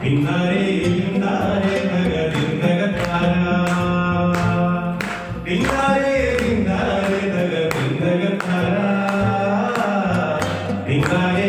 பின்னாரே பின்னாரே Nagar நகத்தாரா பின்னாரே பின்னாரே Nagar பின்னாரே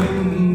you.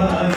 Bye.